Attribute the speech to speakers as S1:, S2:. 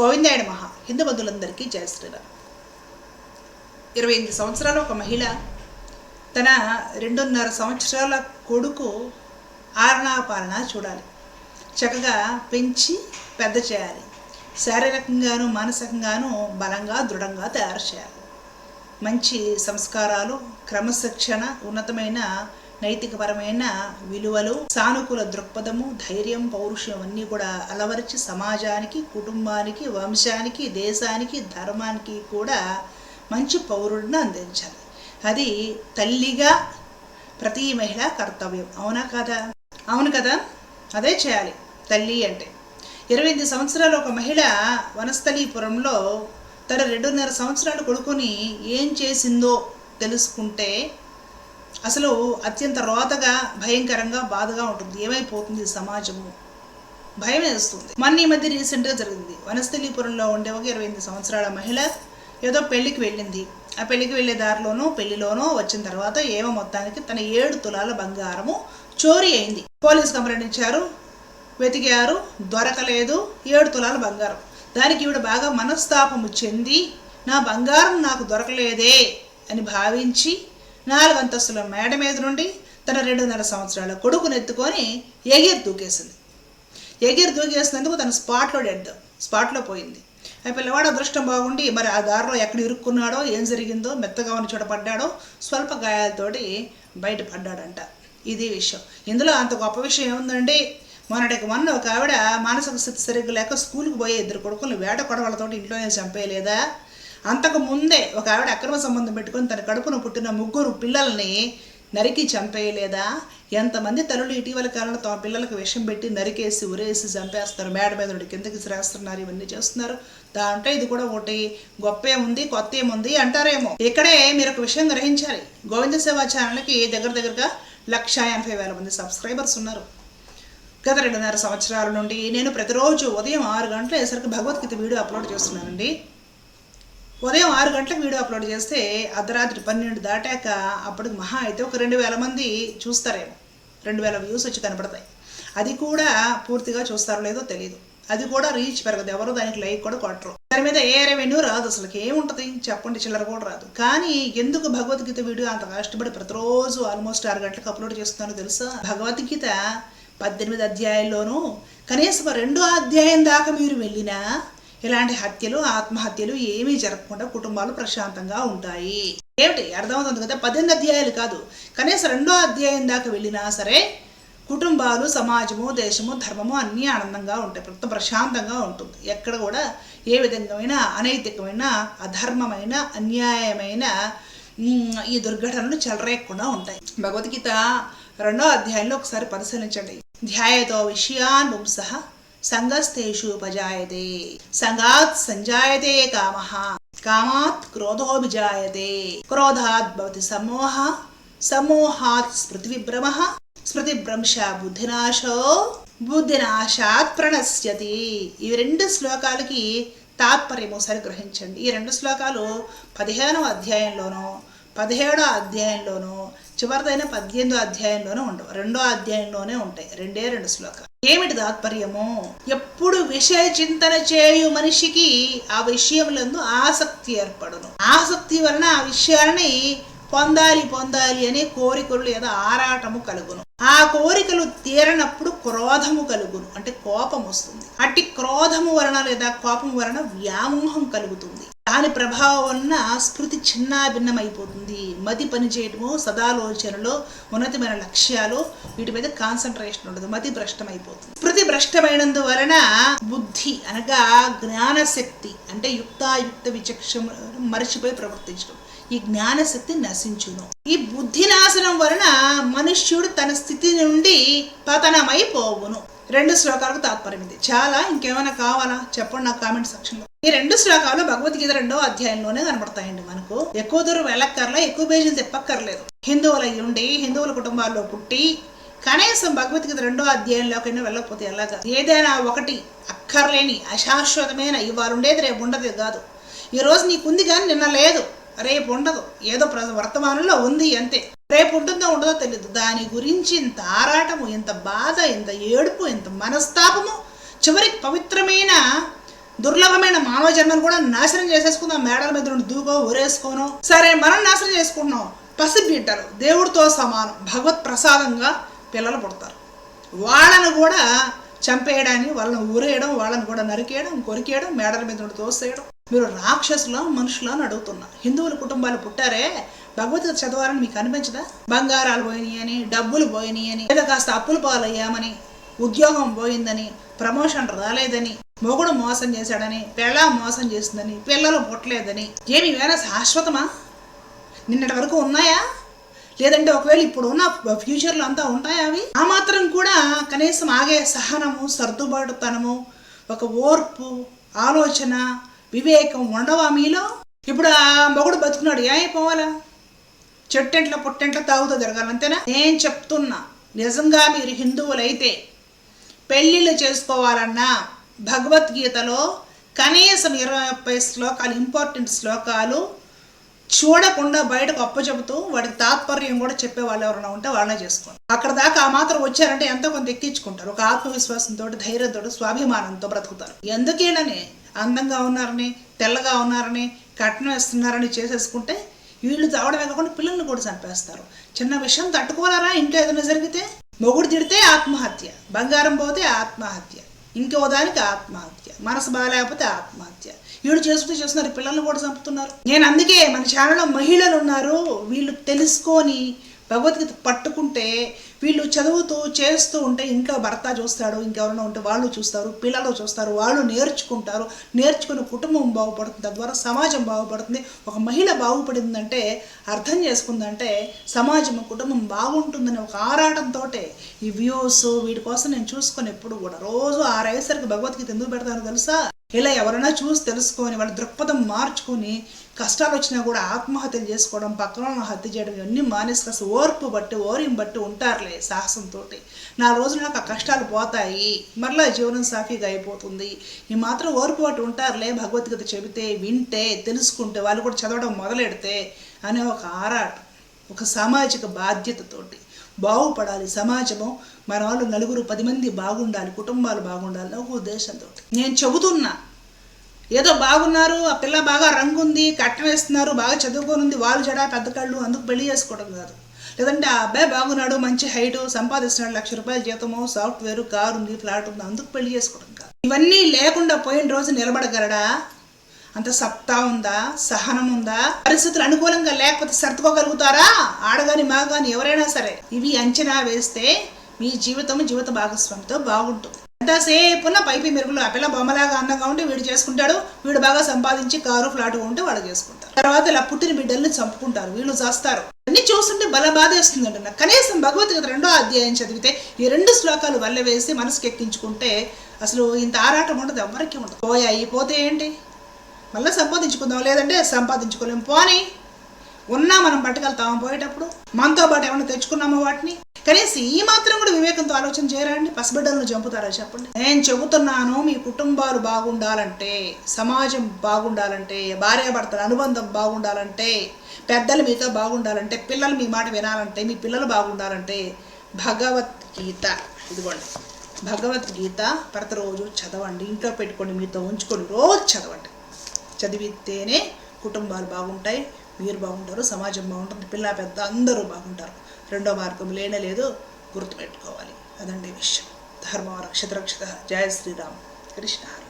S1: గోవిందాయణ మహా హిందూ బంధువులందరికీ జయ శ్రీరామ్. ఇరవై ఎనిమిది సంవత్సరాల ఒక మహిళ తన రెండున్నర సంవత్సరాల కొడుకు ఆరణాపాలన చూడాలి. చక్కగా పెంచి పెద్ద చేయాలి. శారీరకంగాను మానసికంగాను బలంగా దృఢంగా తయారు చేయాలి. మంచి సంస్కారాలు క్రమశిక్షణ ఉన్నతమైన నైతికపరమైన విలువలు సానుకూల దృక్పథము ధైర్యం పౌరుషం అన్నీ కూడా అలవరిచి సమాజానికి కుటుంబానికి వంశానికి దేశానికి ధర్మానికి కూడా మంచి పౌరుడిని అందించాలి. అది తల్లిగా ప్రతి మహిళ కర్తవ్యం. అవునా కదా? అవును కదా? అదే చేయాలి తల్లి అంటే. ఇరవై ఎనిమిది సంవత్సరాల ఒక మహిళ వనస్థలీపురంలో తన రెండున్నర సంవత్సరాలు కొడుకుని ఏం చేసిందో తెలుసుకుంటే అసలు అత్యంత రోతగా భయంకరంగా బాధగా ఉంటుంది. ఏమైపోతుంది సమాజము? భయం వేస్తుంది. మొన్న ఈ మధ్య రీసెంట్గా జరిగింది. వనస్థలీపురంలో ఉండే ఒక ఇరవై ఎనిమిది సంవత్సరాల మహిళ ఏదో పెళ్ళికి వెళ్ళింది. ఆ పెళ్ళికి వెళ్ళే దారిలోనూ పెళ్ళిలోనూ వచ్చిన తర్వాత ఏమో మొత్తానికి తన ఏడు తులాల బంగారము చోరీ అయింది. పోలీస్ కంప్లైంట్ ఇచ్చారు. వెతికారు. దొరకలేదు. ఏడు తులాల బంగారం. దానికి ఈవిడ బాగా మనస్తాపము చెంది నా బంగారం నాకు దొరకలేదే అని భావించి నాలుగు అంతస్తుల మేడ మీద నుండి తన రెండున్నర సంవత్సరాల కొడుకుని ఎత్తుకొని ఎగిరి దూకేసింది. ఎగిరి దూకేసినందుకు తన స్పాట్లో డెడ్ స్పాట్లో పోయింది. ఆ పిల్లవాడు అదృష్టం బాగుండి మరి ఆ దారిలో ఎక్కడ ఇరుక్కున్నాడో ఏం జరిగిందో మెత్తగా ఉన్న చోట పడ్డాడో స్వల్ప గాయాలతోటి బయటపడ్డాడంట ఇది విషయం. ఇందులో అంత గొప్ప విషయం ఏముందండి? మొన్నటికి మొన్న ఒక ఆవిడ మానసిక స్థితి సరిగ్గా లేక స్కూల్కి పోయే ఇద్దరు కొడుకులు వేట కొడవలతోటి ఇంట్లోనే చంపేయలేదా? అంతకు ముందే ఒక ఆవిడ అక్రమ సంబంధం పెట్టుకొని తన కడుపున పుట్టిన ముగ్గురు పిల్లల్ని నరికి చంపేయలేదా? ఎంతమంది తల్లులు ఇటీవల కాలంలో తమ పిల్లలకు విషం పెట్టి నరికేసి ఉరేసి చంపేస్తారు? మేడ మీద నుండి కిందకి శ్రేస్తున్నారు ఇవన్నీ చేస్తున్నారు. దాంట్లో ఇది కూడా ఒకటి. గొప్ప ఏముంది కొత్త ఏముంది అంటారేమో. ఇక్కడే మీరు ఒక విషయం గ్రహించాలి. గోవింద సేవా ఛానల్కి దగ్గర దగ్గరగా లక్ష ఎనభై వేల మంది సబ్స్క్రైబర్స్ ఉన్నారు. గత రెండున్నర సంవత్సరాల నుండి నేను ప్రతిరోజు ఉదయం ఆరు గంటల వేసరికి భగవద్గీత వీడియో అప్లోడ్ చేస్తున్నానండి. ఉదయం ఆరు గంటలకు వీడియో అప్లోడ్ చేస్తే అర్ధరాత్రి పన్నెండు దాటాక అప్పటికి మహా అయితే ఒక రెండు వేల మంది చూస్తారేమో. రెండు వేల వ్యూస్ వచ్చి కనపడతాయి. అది కూడా పూర్తిగా చూస్తారో లేదో తెలియదు అది కూడా రీచ్ పెరగదు. ఎవరు దానికి లైక్ కూడా కొట్టరు. దాని మీద ఏ రెవెన్యూ రాదు అసలు. ఏముంటుంది చెప్పండి. చిల్లర కూడా రాదు. కానీ ఎందుకు భగవద్గీత వీడియో అంత కష్టపడి ప్రతిరోజు ఆల్మోస్ట్ ఆరు గంటలకు అప్లోడ్ చేస్తున్నానో తెలుసా? భగవద్గీత పద్దెనిమిది అధ్యాయంలోనూ కనీసం రెండో అధ్యాయం దాకా మీరు వెళ్ళినా ఇలాంటి హత్యలు ఆత్మహత్యలు ఏమీ జరగకుండా కుటుంబాలు ప్రశాంతంగా ఉంటాయి. ఏమిటి? అర్థమవుతుంది కదా? పద్దెనిమిది అధ్యాయాలు కాదు. కనీసం రెండో అధ్యాయం దాకా వెళ్ళినా సరే కుటుంబాలు సమాజము దేశము ధర్మము అన్నీ ఆనందంగా ఉంటాయి. మొత్తం ప్రశాంతంగా ఉంటుంది. ఎక్కడ కూడా ఏ విధంగామైన అనైతికమైన అధర్మమైన అన్యాయమైన ఈ దుర్ఘటనలు చెలరేయకుండా ఉంటాయి. భగవద్గీత రెండో అధ్యాయంలో ఒకసారి పరిశీలించండి. ధ్యాయతో విషయాన్ పుంసః సంగస్తేషు ఉపజాయతే సంగాత్ సంజాయతే కామ కామాత్ క్రోధోభిజాయతే క్రోధాత్ భవతి సమ్మోహ సమ్మోహాత్ స్మృతి విభ్రమ స్మృతి భ్రంశ బుద్ధినాశో బుద్ధినాశాత్ ప్రణశ్యతి. ఈ రెండు శ్లోకాలకి తాత్పర్యం ఒకసారి గ్రహించండి ఈ రెండు శ్లోకాలు పదిహేనవ అధ్యాయంలోనూ పదిహేడో అధ్యాయంలోనూ చివరిదైన పద్దెనిమిదో అధ్యాయంలోనే ఉండవు. రెండో అధ్యాయంలోనే ఉంటాయి. రెండే రెండు శ్లోకాలు. ఏమిటి తాత్పర్యము? ఎప్పుడు విషయ చింతన చేయు మనిషికి ఆ విషయములందు ఆసక్తి ఏర్పడును. ఆసక్తి వలన ఆ విషయాలని పొందాలి పొందాలి అనే కోరికలు లేదా ఆరాటము కలుగును. ఆ కోరికలు తీరనప్పుడు క్రోధము కలుగును. అంటే కోపం వస్తుంది. అట్టి క్రోధము వలన లేదా కోపం వలన వ్యామోహం కలుగుతుంది. దాని ప్రభావం వలన స్మృతి చిన్నాభిన్నమైపోతుంది. మతి పనిచేయటము సదాలోచనలో ఉన్నతమైన లక్ష్యాలు వీటి మీద కాన్సన్ట్రేషన్ ఉండదు మతి భ్రష్టమైపోతుంది. స్మృతి భ్రష్టమైనందు వలన బుద్ధి అనగా జ్ఞానశక్తి అంటే యుక్తాయుక్త విచక్షణ మరచిపోయి ప్రవర్తించడం ఈ జ్ఞానశక్తి నశించును. ఈ బుద్ధి నాశనం వలన మనుష్యుడు తన స్థితి నుండి పతనమైపోవును. రెండు శ్లోకాలకు తాత్పర్యం ఇది. చాలా ఇంకేమైనా కావాలా? చెప్పండి నాకు కామెంట్ సెక్షన్లో. ఈ రెండు శ్లోకాలు భగవద్గీత రెండో అధ్యాయంలోనే కనబడతాయండి మనకు. ఎక్కువ దూరం వెళ్ళక్కర్లా ఎక్కువ పేజీలు తెప్పక్కర్లేదు హిందువులు ఉండి హిందువుల కుటుంబాల్లో పుట్టి కనీసం భగవద్గీత రెండో అధ్యాయంలోకైనా వెళ్ళకపోతే ఎలాగా? ఏదైనా ఒకటి అక్కర్లేని అశాశ్వతమైన ఇవాళ ఉండేది రేపు ఉండదు కాదు. ఈ రోజు నీకుంది కానీ నిన్న లేదు. రేపు ఉండదు. ఏదో ప్ర- వర్తమానంలో ఉంది అంతే. రేపు ఉంటుందో ఉండదో తెలియదు దాని గురించి ఇంత ఆరాటము ఇంత బాధ ఇంత ఏడుపు ఇంత మనస్తాపము చివరికి పవిత్రమైన దుర్లభమైన మానవ జన్మను కూడా నాశనం చేసేసుకుందాం. మేడల మీద నుండి దూకో ఊరేసుకోను సరే మనం నాశనం చేసుకుంటున్నాం. పసిబిడ్డలు దేవుడితో సమానం భగవత్ ప్రసాదంగా పిల్లలు పుడతారు. వాళ్ళను కూడా చంపేయడానికి వాళ్ళని ఊరేయడం వాళ్ళని కూడా నరికేయడం కొరికేయడం మేడల మీద నుండి తోసేయడం. మీరు రాక్షసుల మనుషుల అని అడుగుతున్నా. హిందువుల కుటుంబాలు పుట్టారే? భగవద్గీత చదవాలని మీకు అనిపించదా? బంగారాలు పోయినాయి అని డబ్బులు పోయినాయి అని లేదా కాస్త అప్పులు పాలయ్యామని ఉద్యోగం పోయిందని ప్రమోషన్ రాలేదని మొగుడు మోసం చేశాడని పిల్ల మోసం చేసిందని పిల్లలు పుట్టలేదని ఏమి వేరే శాశ్వతమా? నిన్నటి వరకు ఉన్నాయా? లేదంటే ఒకవేళ ఇప్పుడు ఉన్న ఫ్యూచర్లో అంతా ఉంటాయా అవి? ఆ మాత్రం కూడా కనీసం ఆగే సహనము సర్దుబాటుతనము ఒక ఓర్పు ఆలోచన వివేకం ఉండవా మీలో? ఇప్పుడు ఆ మొగుడు బతుకున్నాడు ఏమైపోవాలా? చెట్టెంట్లో పుట్టెంట్లో తాగుతూ తిరగాలి అంతేనా? నేను చెప్తున్నా నిజంగా మీరు హిందువులైతే పెళ్ళిళ్ళు చేసుకోవాలన్నా భగవద్గీతలో కనీసం ఇరవై ముప్పై శ్లోకాలు ఇంపార్టెంట్ శ్లోకాలు చూడకుండా బయటకు అప్పచెబుతూ వాటికి తాత్పర్యం కూడా చెప్పే వాళ్ళు ఎవరైనా ఉంటే వాళ్ళనే చేసుకోండి. అక్కడ దాకా ఆ మాత్రం వచ్చారంటే ఎంతో కొంత ఎక్కించుకుంటారు. ఒక ఆత్మవిశ్వాసంతో ధైర్యంతో స్వాభిమానంతో బ్రతుకుతారు. ఎందుకేనని? అందంగా ఉన్నారని తెల్లగా ఉన్నారని కట్నం వేస్తున్నారని చేసేసుకుంటే వీళ్ళు తావడమే కాకుండా పిల్లల్ని కూడా చంపేస్తారు. చిన్న విషయం తట్టుకోలేరా ఇంట్లో ఏదైనా జరిగితే? మొగుడు తిడితే ఆత్మహత్య బంగారం పోతే ఆత్మహత్య. ఇంకో దానికి ఆత్మహత్య మనసు బాగాలేకపోతే ఆత్మహత్య. వీడు చేసుకుంటూ చేస్తున్నారు పిల్లల్ని కూడా చంపుతున్నారు. నేను అందుకే మన ఛానల్లో మహిళలు ఉన్నారు వీళ్ళు తెలుసుకొని భగవద్గీత పట్టుకుంటే వీళ్ళు చదువుతూ చేస్తూ ఉంటే ఇంట్లో భర్త చూస్తాడు ఇంకెవరైనా ఉంటే వాళ్ళు చూస్తారు పిల్లలు చూస్తారు వాళ్ళు నేర్చుకుంటారు. నేర్చుకుని కుటుంబం బాగుపడుతుంది తద్వారా సమాజం బాగుపడుతుంది. ఒక మహిళ బాగుపడిందంటే అర్థం చేసుకుందంటే సమాజం కుటుంబం బాగుంటుందని ఒక ఆరాటంతో ఈ వ్యూస్ వీటి కోసం నేను చూసుకొని ఎప్పుడు కూడా రోజు ఆరేసరికి భగవద్గీత ఎందుకు పెడతాను తెలుసా? ఇలా ఎవరైనా చూసి తెలుసుకొని వాళ్ళ దృక్పథం మార్చుకొని కష్టాలు వచ్చినా కూడా ఆత్మహత్యలు చేసుకోవడం పక్కన వాళ్ళని హత్య చేయడం ఇవన్నీ మానేసి కాస్త ఓర్పు బట్టి ఓరిం బట్టి ఉంటారులే సాహసంతో నా రోజులు నాకు ఆ కష్టాలు పోతాయి. మరలా జీవనం సాఫీగా అయిపోతుంది. ఈ మాత్రం ఓర్పు బట్టి ఉంటారులే భగవద్గీత చెబితే వింటే తెలుసుకుంటే వాళ్ళు కూడా చదవడం మొదలెడితే అనే ఒక ఆరాటం ఒక సామాజిక బాధ్యతతోటి. బాగుపడాలి. సమాజము మన వాళ్ళు నలుగురు పది మంది బాగుండాలి. కుటుంబాలు బాగుండాలి. ఒక ఉద్దేశంతో. నేను చెబుతున్నా. ఏదో బాగున్నారు ఆ పిల్ల బాగా రంగు ఉంది కట్నం వేస్తున్నారు బాగా చదువుకోనుంది వాళ్ళు జడా పెద్ద కళ్ళు అందుకు పెళ్ళి చేసుకోవడం కాదు. లేదంటే ఆ అబ్బాయి బాగున్నాడు మంచి హైటు సంపాదిస్తున్నాడు లక్ష రూపాయల జీతము సాఫ్ట్వేర్ కారు ఉంది ఫ్లాట్ ఉంది అందుకు పెళ్ళి చేసుకోవడం కాదు. ఇవన్నీ లేకుండా పోయిన రోజు నిలబడగలడా? అంత సత్తా ఉందా? సహనం ఉందా? పరిస్థితులు అనుకూలంగా లేకపోతే సర్దుకోగలుగుతారా? ఆడగాని మగగాని ఎవరైనా సరే ఇవి అంచనా వేస్తే మీ జీవితం జీవిత భాగస్వామితో బాగుంటుంది. ఎంతసేపున పైపి మెరుగులు ఆ పిల్ల బొమ్మలాగా అందంగా ఉంటే వీడు చేసుకుంటాడు వీడు బాగా సంపాదించి కారు ఫ్లాట్ ఉంటే వాళ్ళు చేసుకుంటారు. తర్వాత ఇలా పుట్టిన బిడ్డల్ని చంపుకుంటారు వీళ్ళు చేస్తారు. అన్ని చూస్తుంటే బల బాధేస్తుందండి కనీసం భగవద్గీత రెండో అధ్యాయం చదివితే ఈ రెండు శ్లోకాలు వల్ల వేసి మనసుకి ఎక్కించుకుంటే అసలు ఇంత ఆరాటం ఉండదు ఎవరికి ఉండదు. పోయాయి పోతే ఏంటి? మళ్ళీ సంపాదించుకుందాం లేదంటే సంపాదించుకోలేము పోనీ ఉన్నా మనం పట్టుకెళ్తాము పోయేటప్పుడు మనతో పాటు ఏమైనా తెచ్చుకున్నామో వాటిని? కనీసం ఈ మాత్రం కూడా వివేకంతో ఆలోచన చేయరండి పసిబిడ్డలను చంపుతారా చెప్పండి. నేను చెబుతున్నాను మీ కుటుంబాలు బాగుండాలంటే సమాజం బాగుండాలంటే భార్యాభర్తల అనుబంధం బాగుండాలంటే పెద్దలు మీతో బాగుండాలంటే పిల్లలు మీ మాట వినాలంటే మీ పిల్లలు బాగుండాలంటే భగవద్గీత ఇదిగోండి. భగవద్గీత ప్రతిరోజు చదవండి. ఇంట్లో పెట్టుకోండి మీతో ఉంచుకొని రోజు చదవండి. చదివితేనే కుటుంబాలు బాగుంటాయి మీరు బాగుంటారు సమాజం బాగుంటుంది పిల్ల పెద్ద అందరూ బాగుంటారు. రెండో మార్గం లేనే లేదు గుర్తుపెట్టుకోవాలి. అదండి విషయం. ధర్మ రక్షత. రక్షత జయ శ్రీరామ్. కృష్ణ.